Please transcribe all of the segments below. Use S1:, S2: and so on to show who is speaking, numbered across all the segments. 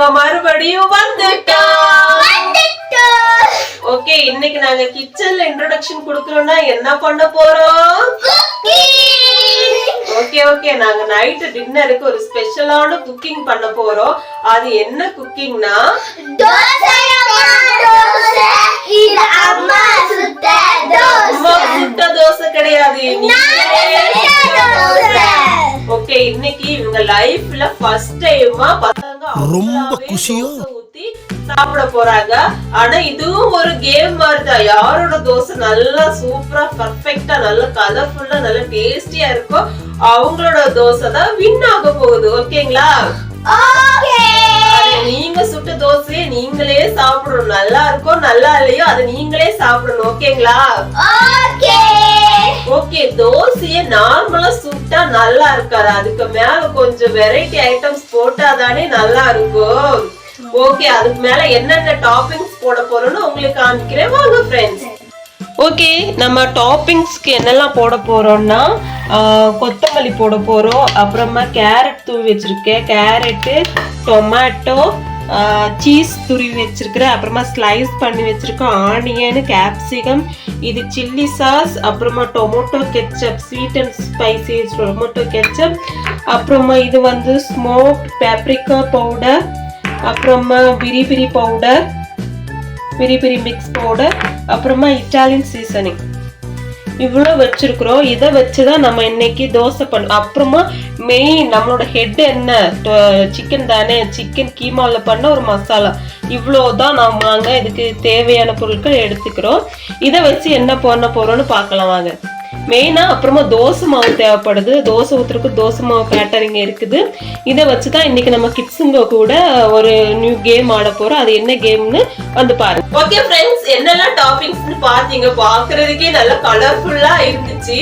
S1: நாங்க மறுபடியும் வந்துட்டோம். ஓகே இன்னைக்கு நாங்க கிச்சன்ல இன்ட்ரோடக்ஷன் கொடுக்கறோம்னா என்ன பண்ண போறோம்? ஓகே ஓகே நாங்க நைட் டின்னருக்கு ஒரு ஸ்பெஷலான குக்கிங் பண்ண போறோம். அது என்ன குக்கிங்னா
S2: அம்மா சுட்ட
S1: தோசை. கிடையாது. ஓகே இன்னைக்கு இவங்க லைஃப்ல ஃபர்ஸ்ட் டைமா பசங்க
S3: ரொம்ப குஷியோ?
S1: ஊத்தி சாப்பிட போறாங்க. ஆனா இதுவும் ஒரு கேம் மாதிரி தான் யாரோட தோசை நல்லா சூப்பரா பர்ஃபெக்ட்டா நல்ல கலர்ஃபுல்லா நல்ல டேஸ்டியா இருக்கோ அவங்களோட தோசை தான் வின் ஆக போகுது. ஓகேங்களா நீங்க சுட்ட தோசையை நீங்களே சாப்பிடணும். நல்லா இருக்கோ நல்லா இல்லையோ அதை நீங்களே சாப்பிடணும். ஓகேங்களா? ஓகே தோசைய நார்மலா சுட்டா நல்லா இருக்காது. அதுக்கு மேல கொஞ்சம் வெரைட்டி ஐட்டம்ஸ் போட்டாதானே நல்லா இருக்கும். ஓகே அதுக்கு மேல என்னென்ன டாப்பிங்ஸ் போட போறோம்னு உங்களுக்கு காமிக்கிறேன். வாங்க ஃப்ரெண்ட்ஸ் ஓகே நம்ம டாப்பிங்ஸ்க்கு என்னெல்லாம் போட போகிறோம்னா கொத்தமல்லி போட போகிறோம் அப்புறமா கேரட் தூவி வச்சுருக்கேன். கேரட்டு டொமேட்டோ சீஸ் துருவி வச்சுருக்கிறேன். அப்புறமா ஸ்லைஸ் பண்ணி வச்சுருக்கோம். ஆனியன் கேப்சிகம் இது சில்லி சாஸ் அப்புறமா tomato ketchup sweet and spicy tomato ketchup அப்புறமா இது வந்து ஸ்மோக் பேப்ரிக்கா பவுடர் அப்புறமா பிரி பிரி பவுடர் பெரிய பெரிய மிக்ஸ் பவுடர் அப்புறமா இட்டாலியன் சீசனிங் இவ்வளோ வச்சிருக்கிறோம். இதை வச்சு தான் நம்ம இன்னைக்கு தோசை பண்ண அப்புறமா மெயின் நம்மளோட ஹெட் என்ன? சிக்கன் தானே? சிக்கன் கீமாவில் பண்ண ஒரு மசாலா. இவ்வளோ தான் நம்ம நாங்கள் இதுக்கு தேவையான பொருட்கள் எடுத்துக்கிறோம். இதை வச்சு என்ன பண்ண போறோம்னு பார்க்கலாம் வாங்க. மெயினாக அப்புறமா தோசை மாவு தேவைப்படுது. தோசை ஊற்றுறதுக்கு தோசை மாவு கேட்டரிங் இருக்குது. இதை வச்சு தான் இன்னைக்கு நம்ம கிட்ஸுங்க கூட ஒரு நியூ கேம் ஆட போறோம். அது என்ன கேம்னு வந்து பாருங்க. ஓகே ஃப்ரெண்ட்ஸ் என்னெல்லாம் டாப்பிங்ஸ்னு பாத்தீங்க பாக்குறதுக்கே நல்லா கலர்ஃபுல்லா இருந்துச்சு.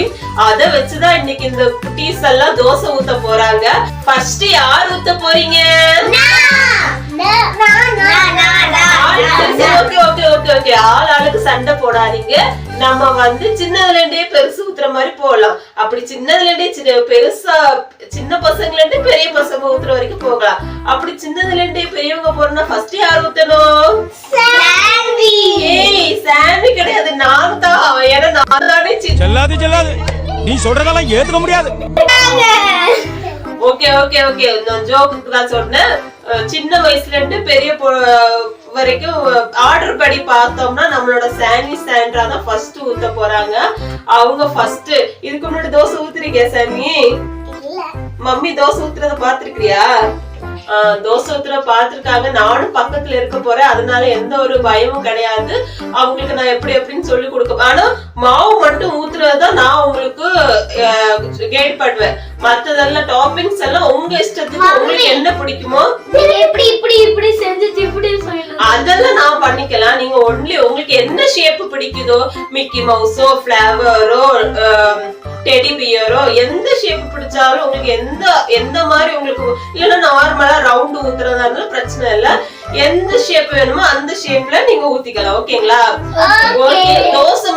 S1: அத வச்சுதான் இன்னைக்கு இந்த குட்டீஸ் எல்லாம் தோசை ஊத்த போறாங்க. ஃபர்ஸ்ட் யார் ஊத்த போறீங்க? ஓகே ஓகே ஓகே ஓகே ஆள் ஆளுக்கு சண்டை போடாதீங்க நம்ம வந்து சின்னதுல இருந்தே பெருசு ஊத்துற மாதிரி போகலாம் அப்படி சின்னதுல இருந்தே பெருசா சின்ன பசங்கல இருந்து பெரிய பசங்க ஊத்துற வரைக்கும் போகலாம் அப்படி சின்னதுல இருந்தே பெரியவங்க போறோம்னா ஃபர்ஸ்ட் யார் ஊத்தணும் ஏய் சாமி கிடையாது நான் தான் ஏன்னா நான் தானே
S3: செல்லாது செல்லாது. நீ சொல்றதெல்லாம் ஏத்துக்க முடியாது.
S1: ஓகே ஓகே ஓகே நான் ஜோக்குக்கு தான் சொன்னேன். சின்ன வயசுல இருந்து பெரிய வரைக்கும் ஆர்டர் படி பார்த்தோம்னா நம்மளோட சானி சாண்ட்ரா தான் ஃபர்ஸ்ட் ஊத்த போறாங்க. அவங்க ஃபர்ஸ்ட் இதுக்கு முன்னாடி தோசை ஊத்துறீங்க சாமி மம்மி தோசை ஊத்துறத பாத்திருக்கியா தோசை ஊத்துற பாத்திருக்காங்க. நானும் பக்கத்துல இருக்க போறேன். அதனால எந்த ஒரு பயமும் கிடையாது. அவங்களுக்கு நான் எப்படி எப்படின்னு சொல்லி கொடுக்க ஆனா மாவு மட்டும் ஊத்துறதுதான் நான் உங்களுக்கு கைட் பண்ணுவேன். மத்ததெல்லாம் டாப்பிங்ஸ் எல்லாம் உங்க இஷ்டத்துக்கு உங்களுக்கு என்ன பிடிக்குமோ?
S2: இப்படி இப்படி இப்படி செஞ்சுட்டு இப்படி
S1: அதெல்லாம் நான் பண்ணிக்கலாம். நீங்க ஒன்லி உங்களுக்கு என்ன ஷேப் பிடிக்குதோ மிக்கி மவுஸோ ஃபிளவரோ டெடி பியரோ எந்த ஷேப் பிடிச்சாலும் உங்களுக்கு எந்த எந்த மாதிரி உங்களுக்கு இல்லைன்னா நார்மலா ரவுண்டு ஊத்துறதா இருந்தாலும் பிரச்சனை இல்ல. எந்த ஷேப் வேணுமோ அந்த ஷேப்ல நீங்க ஊத்திக்கலாம் ஓகேங்களா ஓகே தோசை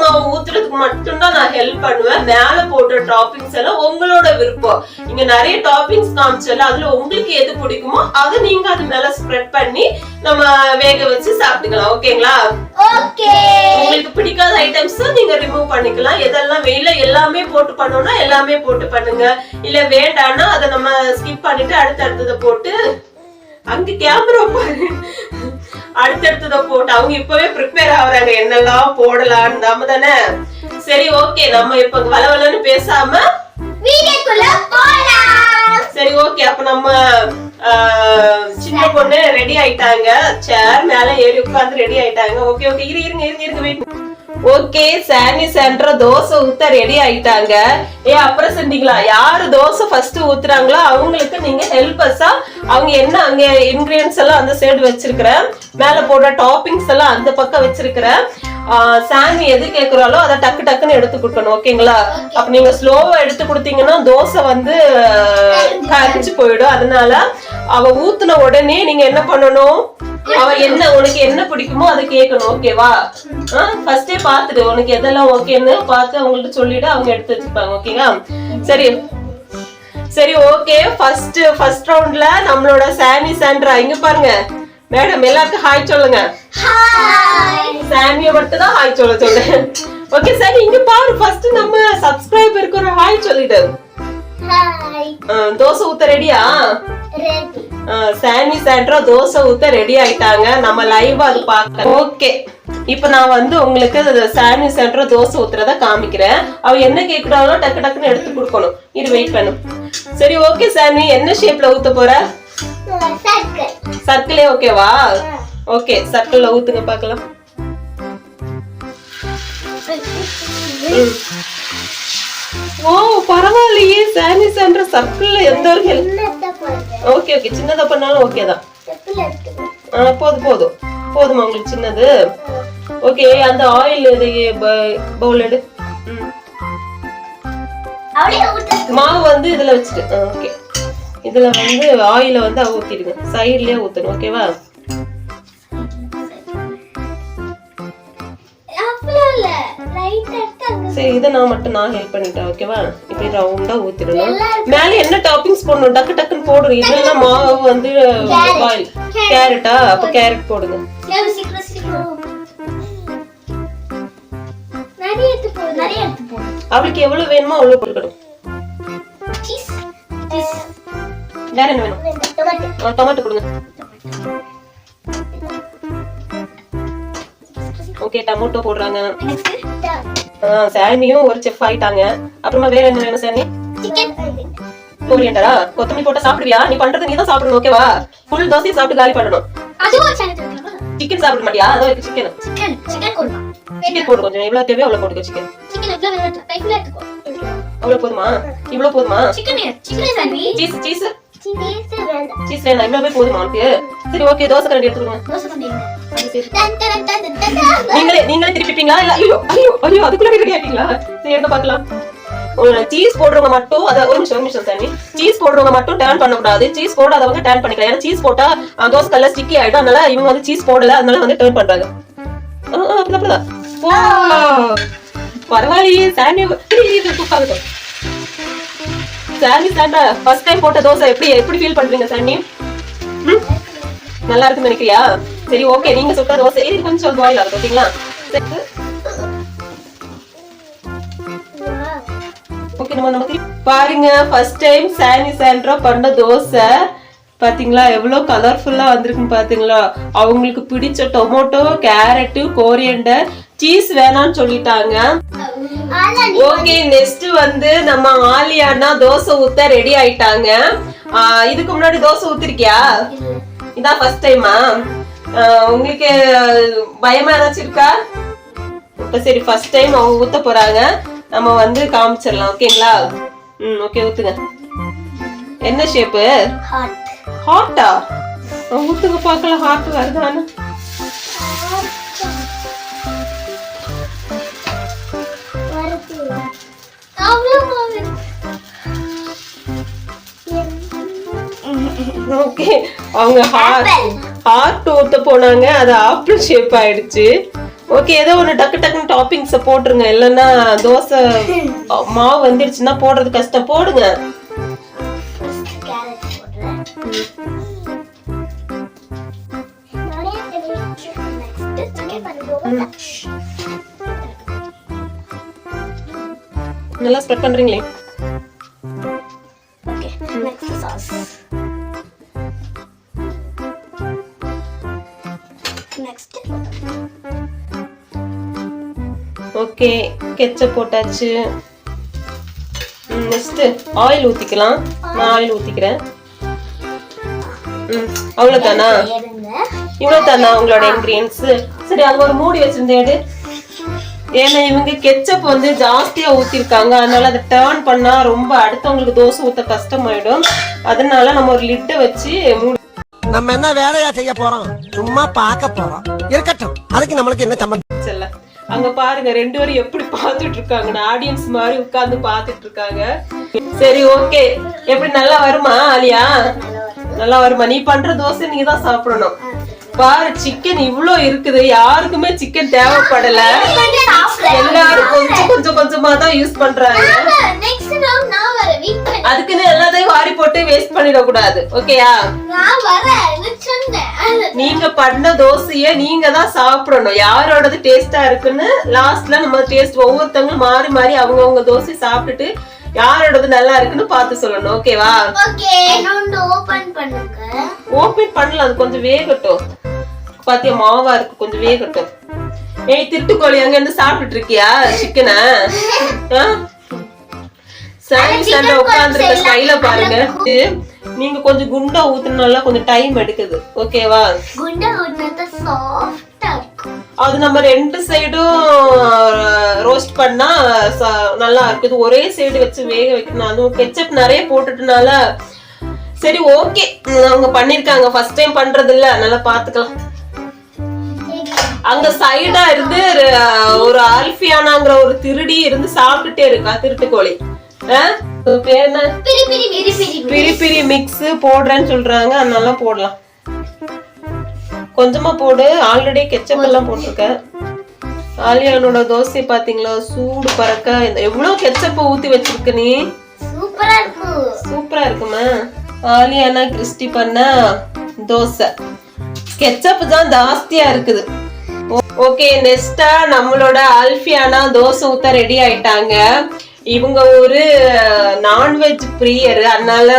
S1: ஊத்துறதுக்கு மட்டும்தான் நான் ஹெல்ப் பண்ணுவேன். மேல போடுற டாப்பிங்ஸ் எல்லாம் உங்களோட விருப்பம். இங்க நிறைய டாப்பிங்ஸ் காமிச்சல அதுல உங்களுக்கு எது பிடிக்குமோ அதை நீங்க அது மேல ஸ்ப்ரெட் பண்ணி நம்ம வேக வச்சு சாப்பிட்டுக்கலாம். ஓகேங்களா
S2: ஓகே
S1: உங்களுக்கு பிடிக்காத ஐட்டம்ஸ் நீங்க ரிமூவ் பண்ணிக்கலாம். எதெல்லாம் வெயில எல்லாமே போட்டு பண்ணோம்னா எல்லாமே போட்டு பண்ணுங்க. இல்ல வேண்டாம்னா அதை நம்ம ஸ்கிப் பண்ணிட்டு அடுத்தடுத்ததை போட்டு அங்க கேமரா பாரு. அடுத்தடுத்ததை போட்டு அவங்க இப்பவே ப்ரிப்பேர் ஆகுறாங்க. என்னெல்லாம் போடலாம்னு. நம்ம தானே? சரி ஓகே நம்ம இப்ப வளவலன்னு பேசாம சரி ஓகே அப்ப நம்ம சின்ன பொண்ணு ரெடி ஆயிட்டாங்க. சேர் மேல ஏறி உட்கார்ந்து ரெடி ஆயிட்டாங்க. ஓகே ஓகே இரு இருங்க இருங்க இருங்க. வெயிட் ஓகே சானி சென்டர் தோசை ஊத்த ரெடி ஆயிட்டாங்க. ஏ அப்புறம் செஞ்சீங்களா யாரு தோசை ஃபர்ஸ்ட் ஊத்துறாங்களோ அவங்களுக்கு நீங்க ஹெல்பர்ஸா அவங்க என்ன அங்க இன்கிரியன்ஸ் எல்லாம் அந்த சைடு வச்சிருக்கிறேன் மேல போடுற டாப்பிங்ஸ் எல்லாம் அந்த பக்கம் வச்சிருக்கிறேன் சாமி எது கேக்குறாலோ அதை டக்கு டக்குன்னு எடுத்து கொடுக்கணும் ஓகேங்களா? அப்ப நீங்க ஸ்லோவா எடுத்து கொடுத்தீங்கன்னா தோசை வந்து கரைஞ்சு போயிடும். அதனால அவ ஊத்துன உடனே நீங்க என்ன பண்ணணும்? அவ என்ன உனக்கு என்ன பிடிக்குமோ அதை கேட்கணும் ஓகேவா ஃபர்ஸ்டே பாத்துடு உனக்கு எதெல்லாம் ஓகேன்னு பார்த்து அவங்கள்ட்ட சொல்லிட்டு அவங்க எடுத்து வச்சுப்பாங்க ஓகேங்களா சரி. சரி ஓகே ஃபர்ஸ்ட் ஃபர்ஸ்ட் ரவுண்ட்ல நம்மளோட சாமி சாண்ட்ரா இங்க பாருங்க. மேடம் எல்லாருக்கும் ஹாய் சொல்லுங்க. சாமியை மட்டும் தான் ஹாய் சொல்ல சொல்றேன். ஓகே சரி இங்க பாரு. ஃபர்ஸ்ட் நம்ம சப்ஸ்கிரைபர் ஒரு ஹாய் சொல்லிடு. தோசை ஊத்த ரெடியா
S2: ரெடி
S1: சாமி சாண்ட்ரா தோசை ஊத்த ரெடி ஆயிட்டாங்க. நம்ம லைவ் அது பார்க்க ஓகே இப்ப நான் வந்து உங்களுக்கு அது சாமி சாண்ட்ரா தோசை ஊத்துறத காமிக்கிறேன். அவ என்ன கேக்குறாங்களோ டக்கு டக்குன்னு எடுத்து கொடுக்கணும். இது வெயிட் பண்ணும் சரி ஓகே சாமி. என்ன ஷேப்ல ஊத்த போற?
S2: சர்க்கிளே
S1: ஓகேவா ஓகே சர்க்கிள்ல ஊத்துங்க பார்க்கலாம். ஓ பரவாயில்லையே. சாமி சாண்ட்ரா சர்க்கிள்ல எந்த
S2: போடுறது
S1: ஓகே ஓகே சின்னதா பண்ணாலும் ஓகே தான். ஆ, போதும் போதும். போதுமா உங்களுக்கு சின்னது? ஓகே அந்த ஆயில் பவுல் எடு. மாவு வந்து இதுல வச்சுட்டு ஓகே இதுல வந்து ஆயில வந்து ஊத்திடுங்க. சைடுலயே ஊத்தணும் ஓகேவா சரி இதை நான் மட்டும் நான் ஹெல்ப் பண்ணிட்டேன் ஓகேவா இப்படி ரவுண்டா ஊத்திடணும். மேல என்ன டாப்பிங்ஸ் போடணும்? டக்கு டக்குன்னு போடுறோம். இதுல மாவு வந்து ஆயில் கேரட்டா அப்ப கேரட் போடுங்க. அவளுக்கு எவ்வளவு வேணுமோ அவ்வளவு
S2: சீஸ்
S1: வேற என்ன வேணும்?
S2: டொமேட்டோ
S1: கொடுங்க. ஓகே டொமேட்டோ போடுறாங்க. சாமியும் ஒரு செஃப் ஆயிட்டாங்க. அப்புறமா வேற என்ன வேணும் சாமி
S2: சிக்கன்
S1: கோரியண்டரா கொத்தமல்லி போட்டா சாப்பிடுவியா? நீ பண்றது நீ தான் சாப்பிடணும் ஓகேவா ஃபுல் தோசை சாப்பிட்டு காலி பண்ணணும். சிக்கன் சாப்பிட மாட்டியா? அதோ இருக்கு சிக்கன்
S2: சிக்கன் சிக்கன்
S1: போடு கொஞ்சம். எவ்வளவு தேவையோ? அவ்வளவு போட்டுக்கோ சிக்கன்
S2: சிக்கன் எவ்வளவு வேணும் டைப்ல எடுத்துக்கோ.
S1: அவ்வளவு போதுமா? இவ்வளவு போதுமா?
S2: சிக்கன் சிக்கன் சாமி
S1: சீஸ் சீஸ்
S2: சீஸ் வேண்டாம்
S1: சீஸ் வேணாம் இவ்வளவு போதுமா உனக்கு சரி ஓகே தோசை கரண்டி எடுத்துக்கோங்க.
S2: Done done done done done done.
S1: நீங்களே நீங்களே திருப்பிப்பீங்களா இல்ல ஐயோ ஐயோ ஐயோ அதுக்குள்ள ரெடி ஆகிட்டீங்களா சரி எங்க பார்க்கலாம் சீஸ் போடுறவங்க மட்டும் அத ஒரு நிமிஷம் ஒரு நிமிஷம் தண்ணி சீஸ் போடுறவங்க மட்டும் டேர்ன் பண்ணக்கூடாது சீஸ் போடாதவங்க டேர்ன் பண்ணிக்கலாம் ஏன்னா சீஸ் போட்டா தோசை கல்ல ஸ்டிக்கி ஆயிடும் அதனால இவங்க வந்து சீஸ் போடல அதனால வந்து டேர்ன் பண்றாங்க அப்படிதான், அப்படிதான். பரவாயில்லையே சாண்டி சாமி சாண்டா ஃபர்ஸ்ட் டைம் போட்ட தோசை எப்படி எப்படி ஃபீல் பண்றீங்க சாண்டி நல்லா இருக்குன்னு நினைக்கிறியா? சரி ஓகே நீங்க சுட்ட தோசை இது கொஞ்சம் பாயில் ஆகுது ஓகேங்களா? ஓகே நம்ம நம்ம பாருங்க ஃபர்ஸ்ட் டைம் சானி சாண்ட்ரா பண்ண தோசை. பாத்தீங்களா? எவ்வளவு கலர்ஃபுல்லா வந்திருக்குன்னு பாத்தீங்களா? அவங்களுக்கு பிடிச்ச டொமேட்டோ கேரட்டு கோரியண்டர் சீஸ் வேணாம்னு சொல்லிட்டாங்க. ஓகே நெக்ஸ்ட் வந்து நம்ம ஆலியானா தோசை ஊத்த ரெடி ஆயிட்டாங்க. இதுக்கு முன்னாடி தோசை ஊத்திருக்கியா? இதான் ஃபர்ஸ்ட் டைமா உங்களுக்கு பயமா ஏதாச்சும் இருக்கா? இப்ப சரி ஃபர்ஸ்ட் டைம் அவங்க ஊத்த போறாங்க. நம்ம வந்து காமிச்சிடலாம் ஓகேங்களா ம் ஓகே ஊத்துங்க. என்ன ஷேப்பு
S2: ஹாட்
S1: ஹாட்டா ஊத்துங்க பார்க்கலாம் ஹாட் வருதான்னு. ஓகே அவங்க ஹார்ட் ஹார்ட் ஊத்த போனாங்க. அது ஆப்பிள் ஷேப் ஆயிடுச்சு. ஓகே ஏதோ ஒன்று டக்கு டக்குன்னு டாப்பிங்ஸை போட்டுருங்க. இல்லைன்னா தோசை மாவு வந்துடுச்சுன்னா போடுறது கஷ்டம். போடுங்க.
S2: கேரட்
S1: நல்லா spread பண்றீங்களே?
S2: Okay next sauce next
S1: okay ketchup போட்டாச்சு. நெக்ஸ்ட் ஆயில் ஊத்திக்கலாம். நான் ஆயில் ஊத்திக்கிறேன். ம் அவ்வளோதானா இவ்வளவு தானா உங்களோட இன்கிரியன்ஸ் சரி அங்க ஒரு மூடி வச்சிருந்தேன். ஏன்னா இவங்க கெச்சப் வந்து ஜாஸ்தியா ஊத்திருக்காங்க. அதனால அதை டேர்ன் பண்ணா ரொம்ப அடுத்தவங்களுக்கு தோசை ஊத்த கஷ்டமாயிடும். அதனால நம்ம ஒரு லிட்டை வச்சு
S4: நம்ம என்ன வேலையா செய்ய போறோம்? சும்மா பார்க்க போறோம். இருக்கட்டும். அதுக்கு நம்மளுக்கு என்ன சம்பந்தம்?
S1: வச்சிடலாம் அங்க பாருங்க ரெண்டு பேரும் எப்படி பார்த்துட்டு இருக்காங்க ஆடியன்ஸ் மாதிரி உட்கார்ந்து பார்த்துட்டு இருக்காங்க. சரி ஓகே எப்படி நல்லா வருமா ஆலியா? நல்லா வருமா? நீ பண்ற தோசை நீ தான் சாப்பிடணும். பாரு சிக்கன் இவ்ளோ இருக்குது. யாருக்குமே சிக்கன் தேவைப்படல. எல்லாரும் கொஞ்சம் கொஞ்சம் கொஞ்சமா தான் யூஸ் பண்றாங்க. அதுக்குன்னு எல்லாத்தையும் போட்டு வேஸ்ட் ஓகேயா
S2: வரேன் எனக்கு சொன்னேன்
S1: நீங்க பண்ண தோசைய நீங்க தான் சாப்பிடணும். யாரோடது டேஸ்டா இருக்குன்னு லாஸ்ட்ல நம்ம டேஸ்ட் ஒவ்வொருத்தவங்க மாறி மாறி அவங்கவங்க தோசை சாப்பிட்டுட்டு யாரோடது நல்லா இருக்குன்னு பார்த்து சொல்லணும். ஓகேவா
S2: ஓகே ஓபன் பண்ணுங்க.
S1: ஓபன் பண்ணலாம். அது கொஞ்சம் வேகட்டும். பாத்தியா மாவா இருக்கு கொஞ்சம் வேகட்டும். ஏய் திட்டுக்கோழி அங்க இருந்து சாப்பிட்டுட்டு இருக்கியா சிக்கனை? சண்டை உட்கார்ந்துருக்க ஸ்டைல பாருங்க. நீங்க கொஞ்சம் குண்டா ஊத்துனால கொஞ்சம் டைம் எடுக்குது. ஓகேவா
S2: குண்டா சாஃப்டா
S1: அது நம்ம ரெண்டு சைடும் ரோஸ்ட் பண்ணா நல்லா இருக்குது. ஒரே சைடு வச்சு வேக வைக்கணும் அதுவும் கெச்சப் நிறைய போட்டுட்டனால சரி ஓகே அவங்க பண்ணிருக்காங்க. ஃபர்ஸ்ட் டைம் பண்றது இல்ல நல்லா பாத்துக்கலாம். அங்க சைடா இருந்து ஒரு ஆல்பியானாங்கிற ஒரு திருடி இருந்து சாப்பிட்டுட்டே இருக்கா திருட்டுக்கோழி பேர்
S2: பிரி
S1: மிக்ஸ் போடுறேன்னு சொல்றாங்க அதனால போடலாம். கொஞ்சமா போடு ஆல்ரெடி கெச்சப் எல்லாம் போட்டிருக்க. ஆலியானோட தோசை பாத்தீங்களா? சூடு பறக்க. எவ்வளவு கெச்சப்ப ஊத்தி வச்சிருக்க நீ?
S2: சூப்பரா
S1: சூப்பரா இருக்குமா? ஆலியானா கிறிஸ்டி பண்ண தோசை. கெச்சப் தான் ஜாஸ்தியா இருக்குது. ஓகே நெக்ஸ்டா நம்மளோட ஆல்ஃபியானா தோசை ஊத்த ரெடி ஆயிட்டாங்க. இவங்க ஒரு நான்வெஜ் பிரியர். அதனால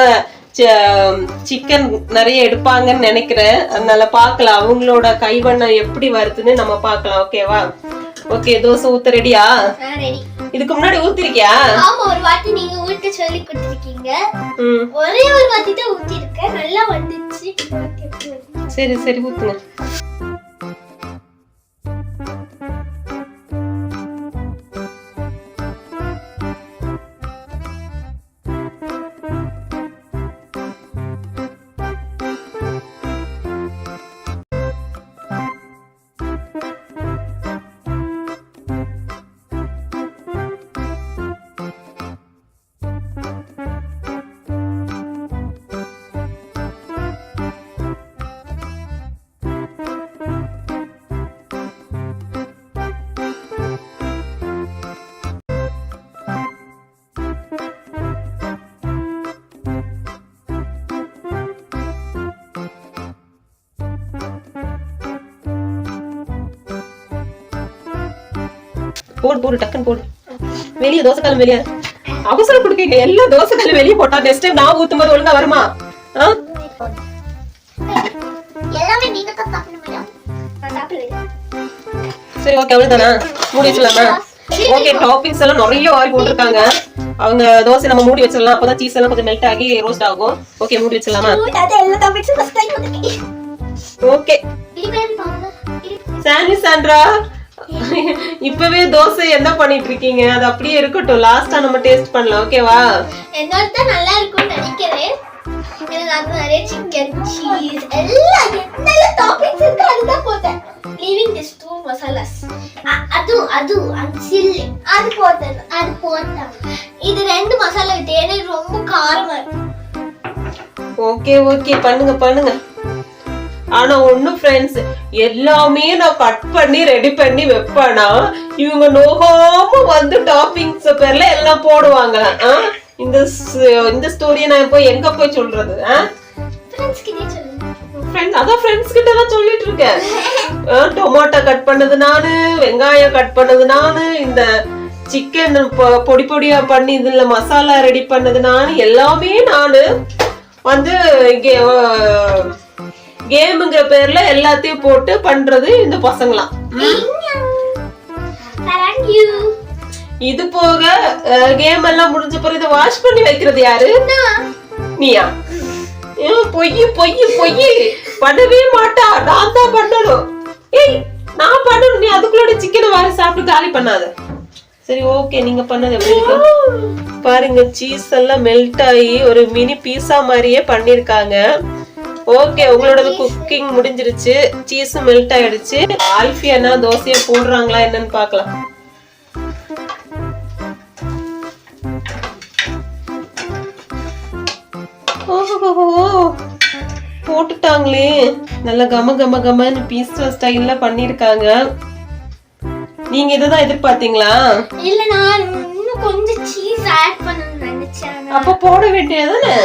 S1: சிக்கன் நிறைய எடுப்பாங்கன்னு நினைக்கிறேன். அதனால பார்க்கலாம். அவங்களோட கைவண்ணம் எப்படி வருதுன்னு நம்ம பார்க்கலாம். ஓகேவா ஓகே தோசை ஊத்த ரெடியா இதுக்கு முன்னாடி ஊத்திருக்கியா?
S2: ஆமா ஒரு வாட்டி நீங்க ஊட்ட சொல்லி கொடுத்துருக்கீங்க. ஒரே ஒரு வாட்டி தான் ஊத்தி இருக்கேன் நல்லா வந்துச்சு?
S1: சரி சரி ஊத்துங்க. போடு போடு டக்குன்னு போடு. வெளிய தோசை கல் வெளிய. அவசரம் கொடுக்கீங்க எல்லா தோசை கல் வெளிய போட்டா நெக்ஸ்ட் டைம் நான் ஊத்தும் போது ஒழுங்கா வருமா? சரி ஓகே அவ்வளவுதானா? மூடி வச்சிடலாமா? ஓகே டாப்பிங்ஸ் எல்லாம் நிறைய வாரி போட்டிருக்காங்க. அவங்க தோசை நம்ம மூடி வச்சிடலாம். அப்பதான் சீஸ் எல்லாம் கொஞ்சம் மெல்ட் ஆகி ரோஸ்ட் ஆகும். ஓகே மூடி வச்சிடலாமா? ஓகே
S2: பிரியாணி பாருங்க
S1: சாண்டி சாண்ட்ரா இப்பவே தோசை என்ன பண்ணிட்டு இருக்கீங்க அது அப்படியே இருக்கட்டும். லாஸ்டா நம்ம டேஸ்ட் பண்ணலாம். ஓகேவா
S2: என்னோட தான் நல்லா இருக்கும்னு நினைக்கிறேன். நான் நிறைய சிக்கன் சீஸ் எல்லாம் என்னென்ன டாபிக்ஸ் இருக்கு அதுதான் போட்டேன். லீவிங் திஸ் டூ மசாலாஸ் அது அது சில்லி அது போட்டேன் அது போட்டேன். இது ரெண்டு மசாலா விட்டு. இது ரொம்ப காரமா இருக்கு.
S1: ஓகே ஓகே பண்ணுங்க பண்ணுங்க. ஆனா ஒண்ணு ஃப்ரெண்ட்ஸ் எல்லாமே நான் கட் பண்ணி ரெடி பண்ணி வைப்பேனா இவங்க நோகாம வந்து டாப்பிங்ஸ் பேர்ல எல்லாம் போடுவாங்களாம்? இந்த இந்த ஸ்டோரியை நான் போய் எங்க போய் சொல்றது?
S2: ஃப்ரெண்ட்ஸ்
S1: அதான் ஃப்ரெண்ட்ஸ் கிட்ட தான் சொல்லிட்டு இருக்கேன். டொமேட்டோ கட் பண்ணது நானு வெங்காயம் கட் பண்ணது நானு இந்த சிக்கன் பொடி பொடியா பண்ணி இதுல மசாலா ரெடி பண்ணது நானு எல்லாமே நானு வந்து இங்கே கேமுங்கிற பேர்ல எல்லாத்தையும் போட்டு பண்றது இந்த பசங்களாம். இது போக கேம் எல்லாம் முடிஞ்ச பிறகு இதை வாஷ் பண்ணி வைக்கிறது யாரு? நீயா? பொய் பொய் பொய். பண்ணவே மாட்டா. நான் தான் பண்ணணும். ஏய் நான் பண்ணணும். நீ அதுக்குள்ளோட சிக்கனை வாரி சாப்பிட்டு காலி பண்ணாத. சரி ஓகே நீங்க பண்ணது எப்படி இருக்கு? பாருங்க சீஸ் எல்லாம் மெல்ட் ஆகி ஒரு மினி பீஸா மாதிரியே பண்ணிருக்காங்க ஓகே உங்களோட குக்கிங் முடிஞ்சிருச்சு. சீஸ் மெல்ட் ஆயிடுச்சு. ஆல்ஃபியானா தோசையை போடுறாங்களா என்னன்னு பார்க்கலாம். ஓஹோ போட்டுட்டாங்களே. நல்ல கம கம கமன்னு பீஸ்டா ஸ்டைல்ல பண்ணிருக்காங்க நீங்க இதுதான் எதிர்பார்த்தீங்களா?
S2: இல்ல நான் இன்னும் கொஞ்சம் சீஸ் ஆட் பண்ணணும்னு நினைச்சேன்.
S1: அப்ப போட வேண்டியதானே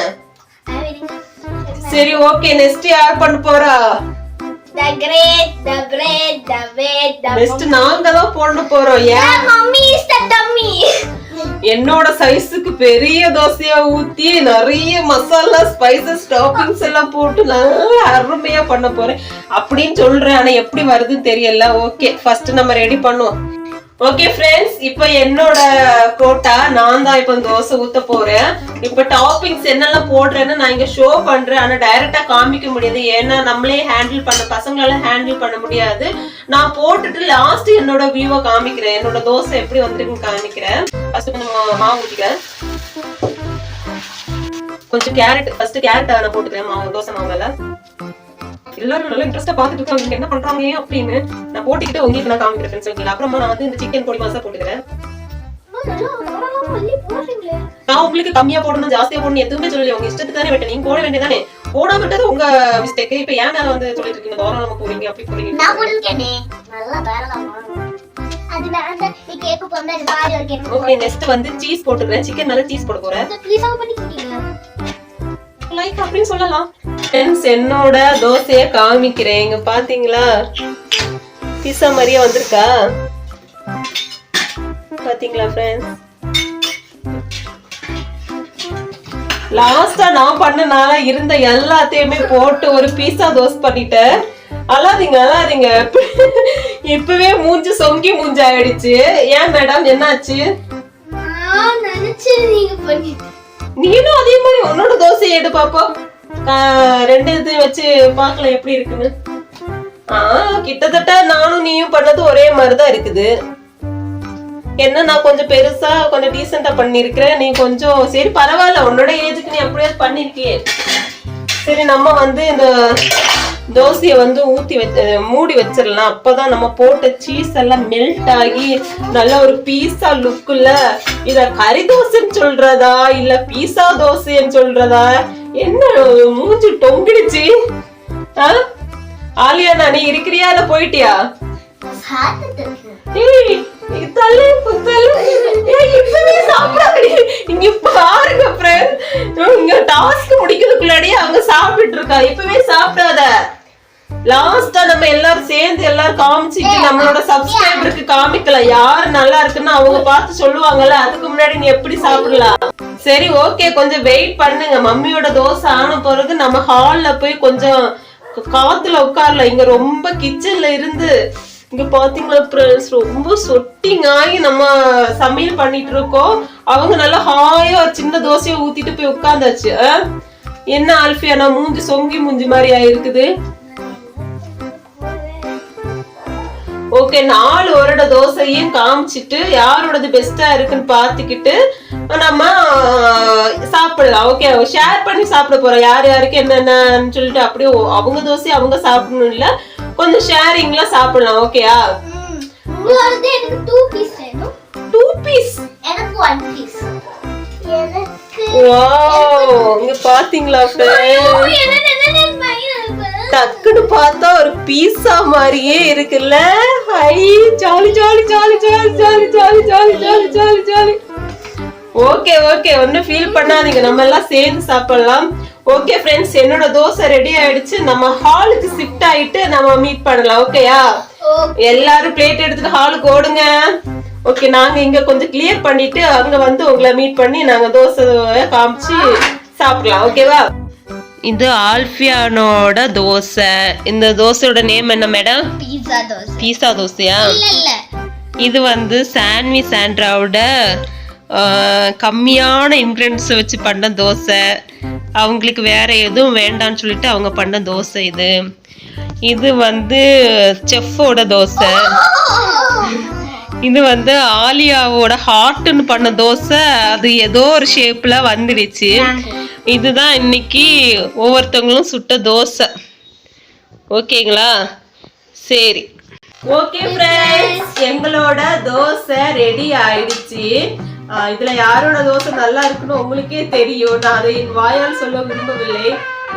S1: சரி ஓகே நெக்ஸ்ட் யார் பண்ண போறா?
S2: The great, the great, the great, the
S1: next நாங்க தான் போட போறோம் ஏன்?
S2: mummy is the dummy.
S1: என்னோட சைஸுக்கு பெரிய தோசையா ஊத்தி நிறைய மசாலா ஸ்பைசஸ் டாப்பிங்ஸ் எல்லாம் போட்டு நல்லா அருமையா பண்ண போறேன். அப்படின்னு சொல்றேன் ஆனா எப்படி வருதுன்னு தெரியல. ஓகே ஃபர்ஸ்ட் நம்ம ரெடி பண்ணுவோம். ஓகே ஃப்ரெண்ட்ஸ் இப்போ என்னோட கோட்டா நான் தான் இப்போ தோசை ஊத்த போறேன். இப்போ டாப்பிங்ஸ் என்னெல்லாம் போடுறேன்னு நான் இங்க ஷோ பண்றேன். ஆனா டைரக்டா காமிக்க முடியாது. ஏன்னா நம்மளே ஹேண்டில் பண்ண பசங்களால ஹேண்டில் பண்ண முடியாது. நான் போட்டுட்டு லாஸ்ட் என்னோட வியூவை காமிக்கிறேன். என்னோட தோசை எப்படி வந்திருக்குன்னு காமிக்கிறேன். ஃபர்ஸ்ட் கொஞ்சம் மாவு ஊற்றிக்கிறேன் கொஞ்சம் கேரட் ஃபர்ஸ்ட் கேரட் நான் போட்டுக்கிறேன். மாவு தோசை மாவுல எல்லாரும் நல்லா இன்ட்ரெஸ்டா பாத்துட்டு இருக்காங்க. என்ன பண்றாங்க அப்படின்னு நான் போட்டுக்கிட்டு உங்களுக்கு நான் காமிக்கிறேன் ஃப்ரெண்ட்ஸ் ஓகேங்களா அப்புறமா நான் வந்து இந்த சிக்கன் பொடி மசாலா போட்டுக்கிறேன்.
S2: பண்ணி.
S1: நான் உங்களுக்கு கம்மியா போடணும் ஜாஸ்தியா போடணும் எதுவுமே சொல்லல. உங்க இஷ்டத்துக்கு தானே விட்டேன். நீங்க போட வேண்டியதானே போடாம விட்டது உங்க மிஸ்டேக் இப்ப ஏன் மேல வந்து சொல்லிட்டு இருக்கீங்க? தோரம் நம்ம போறீங்க அப்படி போறீங்க.
S2: நான் போட்டிருக்கேனே. நல்லா. அது. நீ கேக்கு
S1: ஓகே நெக்ஸ்ட் வந்து சீஸ் போட்டுக்கிறேன். சிக்கன் மேல சீஸ் போட போறேன்.
S2: பண்ணிக்கிட்டீங்க.
S1: லைக் அப்படின்னு சொல்லலாம். ஃப்ரெண்ட்ஸ் என்னோட தோசைய காமிக்கிறேன். இங்க பாத்தீங்களா? பீஸா மாதிரியே வந்திருக்கா? பாத்தீங்களா ஃப்ரெண்ட்ஸ் லாஸ்டா நான் பண்ணனால இருந்த எல்லாத்தையுமே போட்டு ஒரு பீஸா தோசை பண்ணிட்டேன். அழாதீங்க அழாதீங்க. இப்பவே மூஞ்சி சொங்கி மூஞ்சி ஆயிடுச்சு ஏன் மேடம் என்னாச்சு? நீனும் அதே மாதிரி உன்னோட தோசையை எடு பாப்போம் ரெண்டு இது வச்சு பார்க்கலாம் எப்படி இருக்குன்னு. ஆஹ் கிட்டத்தட்ட நானும் நீயும் பண்ணது ஒரே மாதிரிதான் இருக்குது. என்ன நான் கொஞ்சம் பெருசா கொஞ்சம் டீசெண்டா பண்ணிருக்கிறேன் நீ கொஞ்சம் சரி பரவாயில்ல உன்னோட ஏஜுக்கு நீ அப்படியே பண்ணிருக்கியே சரி நம்ம வந்து இந்த தோசையை வந்து ஊத்தி வச்சு மூடி வச்சிடலாம் அப்பதான் நம்ம போட்ட சீஸ் எல்லாம் மெல்ட் ஆகி நல்ல ஒரு பீஸா லுக்குல இத கறி தோசைன்னு சொல்றதா இல்ல பீஸா தோசைன்னு சொல்றதா என்ன மூஞ்சி டொங்கிடுச்சு ஆ? ஆலியானா நீ இருக்கிறியா இல்ல போயிட்டியா. ஏய், தள்ளு, தள்ளு. ஏய், இப்பவே சாப்பிடாதடி. இங்க பாருங்க. இங்க முடிக்கிறதுக்குள்ளாடியே அவங்க சாப்பிட்டுட்டு இருக்கா. இப்பவே சாப்பிடாத. லாஸ்டா நம்ம எல்லாரும் சேர்ந்து எல்லாரும் காமிச்சிட்டு நம்மளோட சப்ஸ்கிரைபருக்கு காமிக்கலாம் யார் நல்லா இருக்குன்னு அவங்க பார்த்து சொல்லுவாங்கல்ல அதுக்கு முன்னாடி நீ எப்படி சாப்பிடலாம்? சரி ஓகே கொஞ்சம் வெயிட் பண்ணுங்க. மம்மியோட தோசை ஆன பிறகு நம்ம ஹால்ல போய் கொஞ்சம் காத்துல உட்காரலாம். இங்க ரொம்ப கிச்சன்ல இருந்து இங்க பாத்தீங்களா ஃப்ரெண்ட்ஸ் ரொம்ப சொட்டிங் ஆகி நம்ம சமையல் பண்ணிட்டு இருக்கோம். அவங்க நல்லா ஹாயா ஒரு சின்ன தோசையை ஊத்திட்டு போய் உட்கார்ந்தாச்சு என்ன ஆல்ஃபியா நான் மூஞ்சி சொங்கி மூஞ்சி மாதிரி ஆயிருக்குது. ஓகே நாலு வருட தோசையும் காமிச்சிட்டு யாரோடது பெஸ்டா இருக்குன்னு பார்த்துக்கிட்டு நம்ம சாப்பிடலாம். ஓகே ஷேர் பண்ணி சாப்பிட போறோம் யார் யாருக்கு என்னென்னு சொல்லிட்டு அப்படியே அவங்க தோசை அவங்க சாப்பிடணும் இல்ல கொஞ்சம் ஷேரிங்ல சாப்பிடலாம். ஓகேயா
S2: டூ பீஸ் எனக்கு ஒன் பீஸ்
S1: வாவ் இங்க பாத்தீங்களா? டக்குன்னு பார்த்தா ஒரு பீஸா மாதிரியே இருக்குல்ல? High jolly jolly jolly jolly jolly jolly jolly jolly jolly jolly okay okay ஒன்னும் ஃபீல் பண்ணாதீங்க. நம்ம எல்லாம் சேர்ந்து சாப்பிடலாம். ஓகே ஃப்ரெண்ட்ஸ் என்னோட தோசை ரெடி ஆயிடுச்சு. நம்ம ஹாலுக்கு ஷிஃப்ட் ஆயிட்டு நம்ம மீட் பண்ணலாம் ஓகேயா எல்லாரும் பிளேட் எடுத்துட்டு ஹாலுக்கு ஓடுங்க. ஓகே நாங்க இங்க கொஞ்சம் கிளியர் பண்ணிட்டு அங்க வந்து உங்களை மீட் பண்ணி நாங்க தோசை காமிச்சு சாப்பிடலாம் ஓகேவா இது ஆல்ஃபியானோட தோசை. இந்த தோசையோட நேம் என்ன மேடம்
S2: பீஸா தோசை.
S1: பீஸா தோசையா? இது வந்து சான்வி சாண்ட்ராவோட கம்மியான இன்க்ரீடியன்ஸ் வச்சு பண்ண தோசை. அவங்களுக்கு வேற எதுவும் வேண்டாம்னு சொல்லிட்டு அவங்க பண்ண தோசை இது. இது வந்து செஃப்போட தோசை. இது வந்து ஆலியாவோட ஹார்ட்னு பண்ண தோசை. அது ஏதோ ஒரு ஷேப்ல வந்துடுச்சு. இதுதான் இன்னைக்கு ஒவ்வொருத்தவங்களும் சுட்ட தோசை. ஓகேங்களா? சரி. ஓகே ஃப்ரெண்ட்ஸ் எங்களோட தோசை ரெடி ஆயிடுச்சு. இதுல யாரோட தோசை நல்லா இருக்குன்னு உங்களுக்கே தெரியும். நான் அதை என் வாயால் சொல்ல விரும்பவில்லை.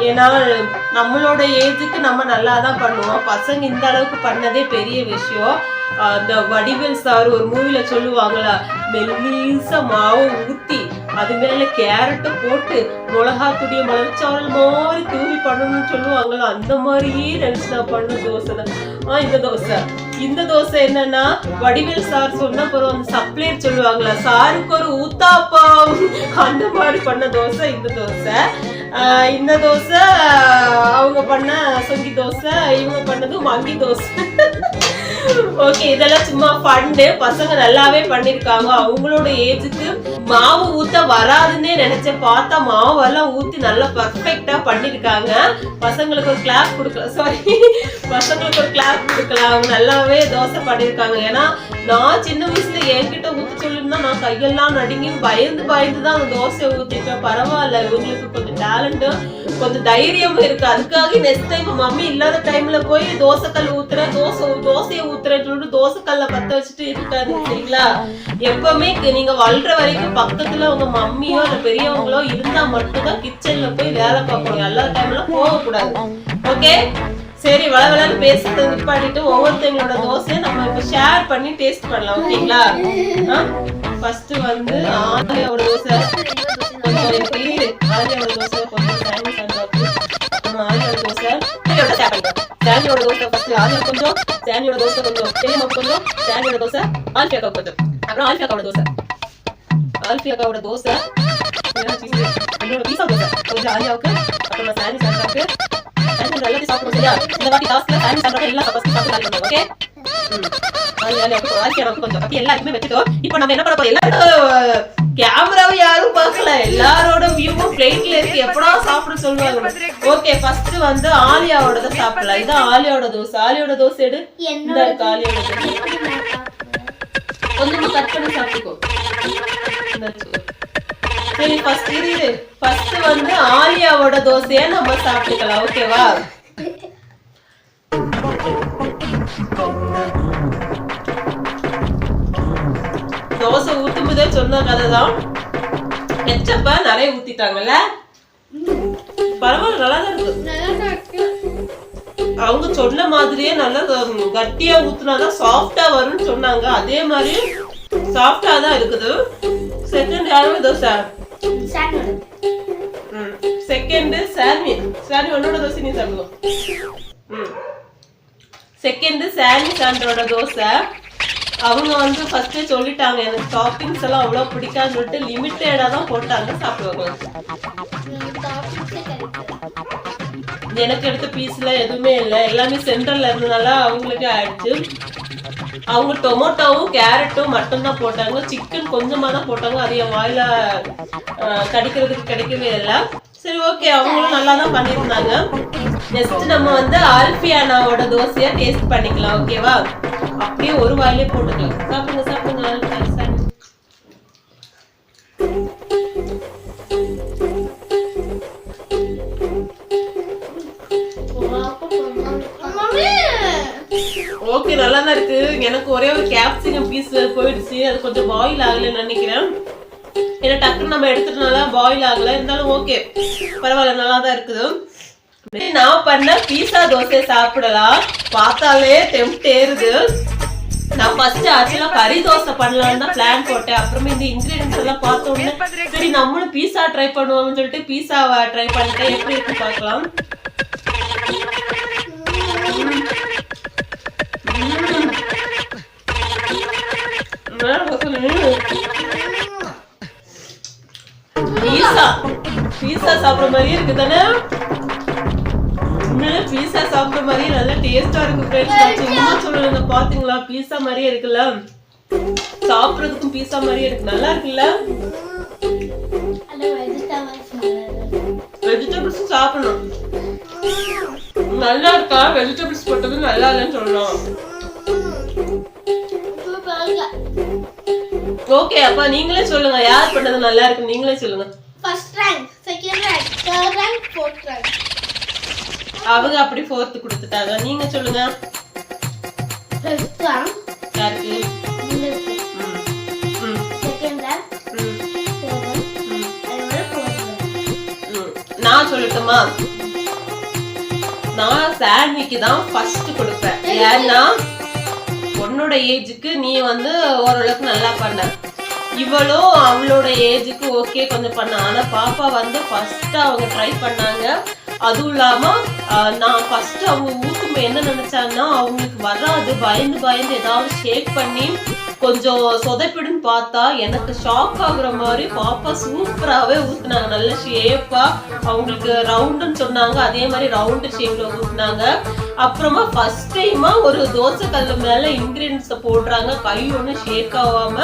S1: ஏன்னா நம்மளோட ஏஜுக்கு நம்ம நல்லா தான் பண்ணுவோம். பசங்க இந்த அளவுக்கு பண்ணதே பெரிய விஷயம். அந்த வடிவேல் சார் ஒரு மூவில சொல்லுவாங்களா மெல்லீச மாவை ஊத்தி அது மேல கேரட்டை போட்டு மிளகாத்துடைய மலர்ச்சாரல் மாதிரி தூவி பண்ணணும்னு சொல்லுவாங்களா அந்த மாதிரியே நினைச்சு நான் பண்ண தோசை தான். ஆ இந்த தோசை. இந்த தோசை என்னன்னா வடிவேல் சார் சொன்ன பிறகு அந்த சப்ளையர் சொல்லுவாங்களா சாருக்கு ஒரு ஊத்தாப்பம் அந்த மாதிரி பண்ண தோசை இந்த தோசை. இந்த தோசை அவங்க பண்ண சொங்கி தோசை இவங்க பண்ணது மங்கி தோசை. ஓகே இதெல்லாம் சும்மா ஃபண்டு பசங்க நல்லாவே பண்ணிருக்காங்க. அவங்களோட ஏஜுக்கு மாவு ஊத்த வராதுன்னே நினைச்சேன் பார்த்தா மாவெல்லாம் ஊத்தி நல்லா பர்ஃபெக்டா பண்ணிருக்காங்க. பசங்களுக்கு ஒரு கிளாஸ் கொடுக்கலாம் சாரி பசங்களுக்கு ஒரு கிளாஸ் கொடுக்கலாம் அவங்க நல்லாவே தோசை பண்ணிருக்காங்க. ஏன்னா நான் சின்ன வயசுல என்கிட்ட ஊத்த சொல்லிருந்தா நான் கையெல்லாம் நடுங்கி பயந்து பயந்து தான் அந்த தோசையை ஊத்திருக்கேன் பரவாயில்ல இவங்களுக்கு கொஞ்சம் டேலண்ட்டும் கொஞ்சம் தைரியமும் இருக்கு. அதுக்காக நெக்ஸ்ட் டைம் மம்மி இல்லாத டைம்ல போய் தோசைக்கல் ஊத்துறேன் தோசை தோசையை ஊத்துறேன்னு சொல்லிட்டு தோசைக்கல்ல பத்த வச்சுட்டு இருக்காது சரிங்களா? எப்பவுமே நீங்க வளர்ற வரைக்கும் பக்கத்துல உங்க மம்மியோ இல்ல பெரியவங்களோ இருந்தா மட்டும்தான் கிச்சன்ல போய் வேலை பார்க்கணும். எல்லா டைம்ல போக கூடாது ஓகே சரி வளவளன்னு பேசுறது நிப்பாட்டிட்டு ஒவ்வொருத்தவங்களோட தோசையை நம்ம இப்ப ஷேர் பண்ணி டேஸ்ட் பண்ணலாம் ஓகேங்களா? ஃபர்ஸ்ட் வந்து ஆலியாவோட தோசை. கொஞ்சம் எனக்கு இரு. தோசை கொஞ்சம் சாண்ட்விச் சாண்டாக்கு. நம்ம ஆலியாவோட தோசை. பெரியவோட ஷேர் பண்ணிக்கலாம். சாண்டியோட தோசை ஃபர்ஸ்ட் ஆலியா கொஞ்சம் சாண்டியோட தோசை கொஞ்சம் பெரியம்மா கொஞ்சம் சாண்டியோட தோசை ஆல்ஃபியா கொஞ்சம். அப்புறம் ஆல்ஃபியாக்காவோட தோசை. ஆல்ஃபியாக்காவோட தோசை என்னோட பீஸா தோசை. கொஞ்சம் ஆலியாவுக்கு அப்புறம் சாண்டாக்கு சாண்டி எல்லாத்தையும் சாப்பிடுவோம் சரியா இந்த வாட்டி லாஸ்ட்ல சாண்டி சாண்டாக்கு எல்லாம் சாப்பிட்டு பண்ணுவோம் ஓகே கொஞ்சம் எல்லாருக்குமே வச்சுட்டோம் இப்போ நம்ம என்ன பண்ண போறோம்? எல்லாரும் கேமராவை யாரும் பார்க்கல. எல்லாரோட வியூவும் பிளேட்ல இருக்கு. எப்படா சாப்பிட சொல்லுவாங்க? ஓகே ஃபர்ஸ்ட் வந்து ஆலியாவோட சாப்பிடலாம். இதான் ஆலியாவோட தோசை. ஆலியாவோட தோசை எடு. இந்த இருக்கு ஆலியாவோட கொஞ்சமா கட் பண்ணி சாப்பிட்டுக்கோ. சரி ஃபர்ஸ்ட் ஃபர்ஸ்ட் வந்து ஆலியாவோட தோசையை நம்ம சாப்பிட்டுக்கலாம் ஓகேவா தோசை ஊத்தும் போதே சொன்ன கதை தான் கெச்சப்ப நிறைய ஊத்திட்டாங்கல்ல பரவாயில்ல நல்லா தான் இருக்கு அவங்க சொன்ன மாதிரியே நல்லா கட்டியா ஊத்துனாதான் சாஃப்டா வரும்னு சொன்னாங்க. அதே மாதிரி சாஃப்டா தான் இருக்குது. செகண்ட் யாருமே தோசை செகண்ட் சாமி சாமி உன்னோட தோசை நீ சாப்பிடுவோம் செகண்ட் சாமி சாண்டரோட தோசை. அவங்க வந்து ஃபர்ஸ்டே சொல்லிட்டாங்க எனக்கு டாப்பிங்ஸ் எல்லாம் அவ்வளோ பிடிக்காதுன்னு சொல்லிட்டு லிமிட்டடா தான் போட்டாங்க சாப்பிடுவாங்க. எனக்கு எடுத்த பீஸ்ல எதுவுமே இல்லை. எல்லாமே சென்டர்ல இருந்தனால அவங்களுக்கு ஆயிடுச்சு. அவங்க டொமோட்டோவும் கேரட்டும் மட்டும்தான் போட்டாங்க. சிக்கன் கொஞ்சமாக தான் போட்டாங்க. அது என் வாயில கடிக்கிறதுக்கு கிடைக்கவே இல்லை. சரி ஓகே அவங்களும் நல்லா தான் பண்ணியிருந்தாங்க. நெக்ஸ்ட் நம்ம வந்து ஆல்பியானாவோட தோசையை டேஸ்ட் பண்ணிக்கலாம். ஓகேவா அப்படியே ஒரு வாயிலே போட்டுக்கலாம். சாப்பிடுங்க சாப்பிடுங்க. ஓகே நல்லா தான் இருக்கு. எனக்கு ஒரே ஒரு கேப்சிகம் பீஸ் போயிடுச்சு. அது கொஞ்சம் பாயில் ஆகலைன்னு நினைக்கிறேன். ஏன்னா டக்குன்னு நம்ம எடுத்துட்டனால பாயில் ஆகல. இருந்தாலும் ஓகே பரவாயில்ல நல்லா தான் இருக்குது. சரி, நான் பண்ண பீஸா தோசை சாப்பிடலாம். பார்த்தாலே டெம்ட் ஏறுது நான் ஃபர்ஸ்ட் ஆக்சுவலா கறி தோசை பண்ணலாம்னு தான் பிளான் போட்டேன். அப்புறமே இந்த இன்கிரீடியன்ஸ் எல்லாம் பார்த்தோன்னே சரி நம்மளும் பீஸா ட்ரை பண்ணுவோம்னு சொல்லிட்டு பீஸாவை ட்ரை பண்ணிட்டேன். எப்படி இருக்கு பார்க்கலாம். பீஸா. பீஸா சாப்பிடுற மாதிரியே இருக்கு தானே? உண்மையிலே பீஸா சாப்பிடுற மாதிரியே நல்லா டேஸ்டா இருக்கு ஃப்ரெண்ட்ஸ் நான் சும்மா சொல்லுங்க பாத்தீங்களா? பீஸா மாதிரியே இருக்குல்ல. சாப்பிடுறதுக்கும் பீஸா மாதிரியே இருக்கு. நல்லா இருக்குல்ல? வெஜிடபிள்ஸும் சாப்பிடணும். நல்லா இருக்கா? வெஜிடபிள்ஸ் போட்டது நல்லா இல்லைன்னு சொல்லலாம். ஓகே அப்ப நீங்களே சொல்லுங்க. யார் பண்ணது நல்லா இருக்கு? நீங்களே சொல்லுங்க.
S2: First rank second rank third rank fourth rank
S1: அவங்க அப்படி ஃபோர்த்து கொடுத்துட்டாங்க. நீங்க சொல்லுங்க.
S2: ஃபர்ஸ்ட் ரேங்க்
S1: யாருக்கு?
S2: ஃபோர்த்.
S1: நான் சொல்லட்டுமா? நான் சாண்ட்விக்கு தான் ஃபர்ஸ்ட் கொடுப்பேன். ஏன்னா பொண்ணோட ஏஜுக்கு நீ வந்து ஓரளவுக்கு நல்லா பண்ண. இவளும் அவளோட ஏஜுக்கு ஓகே கொஞ்சம் பண்ண. ஆனால் பாப்பா வந்து ஃபர்ஸ்ட் அவங்க ட்ரை பண்ணாங்க. அதுவும் இல்லாம நான் ஃபர்ஸ்ட் அவங்க ஊருக்கு என்ன நினைச்சாங்கன்னா அவங்களுக்கு வராது. பயந்து பயந்து ஏதாவது ஷேக் பண்ணி கொஞ்சம் சொதப்பிடுன்னு பார்த்தா எனக்கு ஷாக் ஆகுற மாதிரி பாப்பா சூப்பராகவே ஊத்துனாங்க. நல்ல ஷேப்பா அவங்களுக்கு ரவுண்டுன்னு சொன்னாங்க. அதே மாதிரி ரவுண்டு ஷேப்ல ஊத்துனாங்க. அப்புறமா ஃபர்ஸ்ட் டைமா ஒரு தோசை கல்லு மேல இன்கிரீடியன்ஸை போடுறாங்க. கை ஒன்றும் ஷேக் ஆகாம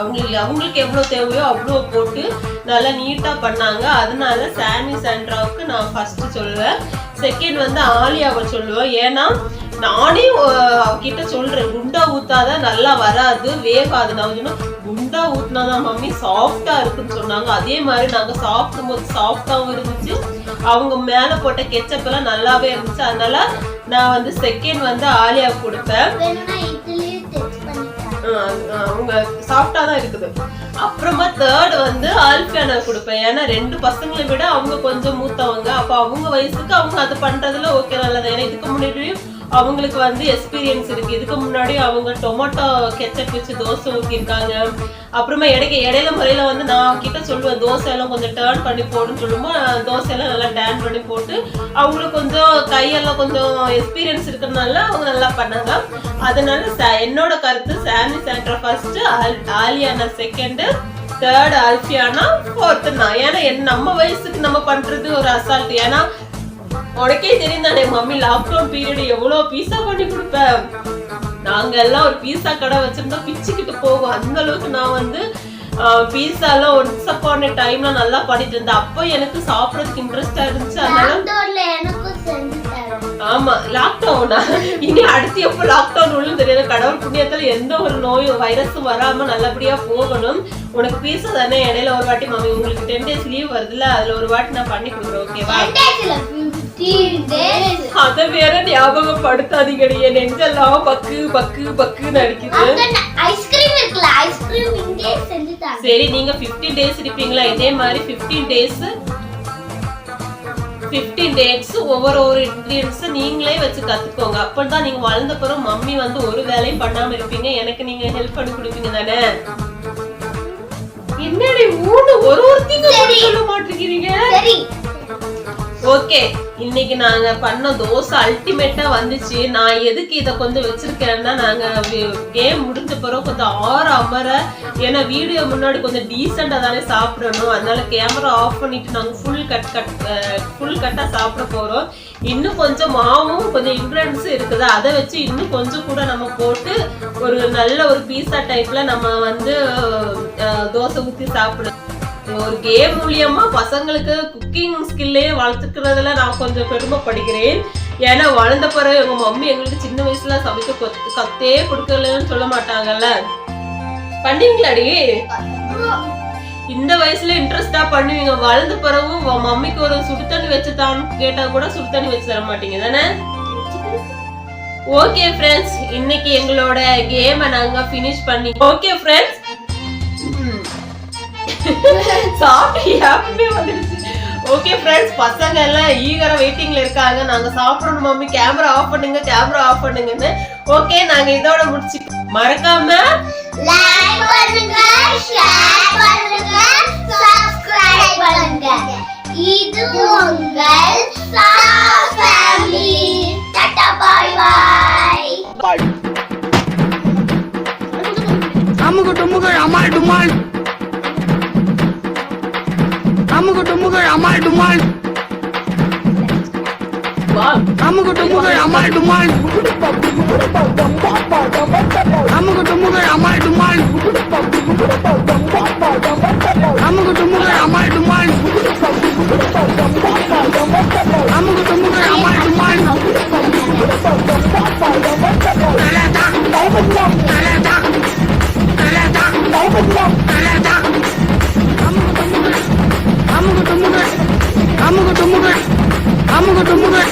S1: அவங்களுக்கு அவங்களுக்கு எவ்வளோ தேவையோ அவ்வளோ போட்டு நல்லா நீட்டாக பண்ணாங்க. அதனால சாமி சாண்ட்ராவுக்கு நான் ஃபஸ்ட்டு சொல்லுவேன். செகண்ட் வந்து ஆலியாவை சொல்லுவேன். ஏன்னா நானே அவகிட்ட சொல்கிறேன் குண்டா ஊத்தாதான் நல்லா வராது வேகாது. நான் குண்டா ஊத்துனாதான் மம்மி. சாஃப்டா இருக்குன்னு சொன்னாங்க. அதே மாதிரி நாங்க சாப்பிடும் போது சாஃப்டாவும் இருந்துச்சு. அவங்க மேல போட்ட கெச்சப் எல்லாம் நல்லாவே இருந்துச்சு. அதனால நான் வந்து செகண்ட் வந்து ஆலியாவுக்கு கொடுப்பேன் அவங்க சாஃப்டா தான் இருக்குது. அப்புறமா தேர்ட் வந்து ஆல்பியானா கொடுப்பேன். ஏன்னா ரெண்டு பசங்களை விட அவங்க கொஞ்சம் மூத்தவங்க. அப்ப அவங்க வயசுக்கு அவங்க அது பண்றதுல ஓகே நல்லது. ஏன்னா இதுக்கு முன்னாடி அவங்களுக்கு வந்து எக்ஸ்பீரியன்ஸ் இருக்கு. இதுக்கு முன்னாடி அவங்க டொமேட்டோ கெச்சப் வச்சு தோசை ஊற்றிருக்காங்க அப்புறமா இடைக்கு இடையில முறையில வந்து நான் கிட்ட சொல்லுவேன் தோசை எல்லாம் கொஞ்சம் டேர்ன் பண்ணி போடுன்னு சொல்லும்போது தோசையெல்லாம் தோசை எல்லாம் நல்லா டேர்ன் பண்ணி போட்டு அவங்களுக்கு கொஞ்சம் கையெல்லாம் கொஞ்சம் எக்ஸ்பீரியன்ஸ் இருக்கிறதுனால அவங்க நல்லா பண்ணாங்க. அதனால ச- என்னோட கருத்து சாமி Sandra first Aliyana second third Alfiyana fourth நான் ஏன்னா என் நம்ம வயசுக்கு நம்ம பண்றது ஒரு அசால்ட் ஏன்னா உனக்கே தெரியும் தானே மம்மி லாக்டவுன் பீரியட் எவ்வளவு பீஸா பண்ணி கொடுப்பேன்? நாங்க எல்லாம் ஒரு பீஸா கடை வச்சிருந்தா பிச்சுக்கிட்டு போவோம். அந்த அளவுக்கு நான் வந்து பீஸா எல்லாம் ஒன்ஸ் அப்பான டைம்ல நல்லா பண்ணிட்டு இருந்தேன். அப்போ எனக்கு சாப்பிடறதுக்கு இன்ட்ரெஸ்டா இருந்துச்சு. அதனால ஆமா லாக்டவுனா இனி அடுத்து எப்போ லாக்டவுன் உள்ளு தெரியாது. கடவுள் புண்ணியத்துல எந்த ஒரு நோயும் வைரஸும் வராம நல்லபடியா போகணும். உனக்கு பீஸா தானே? இடையில ஒரு வாட்டி மம்மி உங்களுக்கு டென் டேஸ் லீவ் வருதுல்ல அதுல ஒரு வாட்டி நான் பண்ணி கொடுக்குறேன். ஓகேவா
S2: டேஸ்ல 15 டேஸ்
S1: அத வேற ஞாபகப்படுத்தாதீங்கடி. என் நெஞ்செல்லாம் பக்கு பக்கு பக்குன்னு அடிக்குது.
S2: ஐஸ்கிரீம் இருக்குல்ல ஐஸ்கிரீம் இங்கே செஞ்சு தாங்க.
S1: சரி நீங்க 15 டேஸ் இருப்பீங்களா? இதே மாதிரி 15 டேஸ் 15 டேஸ் ஒவ்வொரு ஒரு இன்கிரியன்ஸ் நீங்களே வச்சு கத்துக்கோங்க. அப்பதான் நீங்க வளர்ந்த பிறகு மம்மி வந்து ஒரு வேலையும் பண்ணாம இருப்பீங்க. எனக்கு நீங்க ஹெல்ப் பண்ணி கொடுப்பீங்க தானே? என்னடி மூணு ஒரு ஒருத்தீங்க. சொல்ல மாட்டேங்கிறீங்க?
S2: சரி.
S1: ஓகே இன்னைக்கு நாங்க பண்ண தோசை அல்டிமேட்டா வந்துச்சு. நான் எதுக்கு இதை கொஞ்சம் வச்சிருக்கேன்னா நாங்க கேம் முடிஞ்ச பிறகு கொஞ்சம் ஆற அமர ஏன்னா வீடியோ முன்னாடி கொஞ்சம் டீசெண்டா தானே சாப்பிடணும். அதனால கேமரா ஆஃப் பண்ணிட்டு நாங்க ஃபுல் கட் கட் ஃபுல் கட்டா சாப்பிட போறோம். இன்னும் கொஞ்சம் மாவும் கொஞ்சம் இன்க்ரீடியன்ஸும் இருக்குது. அதை வச்சு இன்னும் கொஞ்சம் கூட நம்ம போட்டு ஒரு நல்ல ஒரு பீஸா டைப்ல நம்ம வந்து தோசை ஊற்றி சாப்பிடலாம். ஒரு கேம் மூலியமா பசங்களுக்கு குக்கிங் ஸ்கில்லே வளர்த்துக்கிறதுல நான் கொஞ்சம் பெருமைப்படுகிறேன். ஏன்னா வளர்ந்த பிறகு எங்க மம்மி எங்களுக்கு சின்ன வயசுல சமைக்க கத்தே கொடுக்கலன்னு சொல்ல மாட்டாங்கல்ல? பண்ணுவீங்களாடி? இந்த வயசுல இன்ட்ரெஸ்டா பண்ணுவீங்க. வளர்ந்த பிறகும் உங்க மம்மிக்கு ஒரு சுடு தண்ணி வச்சு தான் கேட்டா கூட சுடு தண்ணி வச்சு தர மாட்டீங்க. தானே? ஓகே ஃப்ரெண்ட்ஸ் இன்னைக்கு எங்களோட கேமை நாங்க ஃபினிஷ் பண்ணி ஓகே ஃப்ரெண்ட்ஸ் சாப்பிட்டு யாருமே ஓகே ஃப்ரெண்ட்ஸ் பசங்க எல்லாம் ஈகரம் வெயிட்டிங்ல இருக்காங்க. நாங்க சாப்பிடணும் மம்மி. கேமரா ஆஃப் பண்ணுங்க கேமரா ஆஃப் பண்ணுங்கன்னு. ஓகே நாங்க இதோட முடிச்சு மறக்காம
S2: லைக் பண்ணுங்க.
S5: அமுகு டுமுகள் அமால் டுமால் அமுகு டுமுகள் அமால் டுமால் அமுகு டுமுகள் அமால் டுமால் அமுகு டுமுகள் அமால் டுமால் தலதா தலதா தலதா தலதா அமுகு டுமுகள் அமுகு டுமுகள் அமுகு டுமுகள்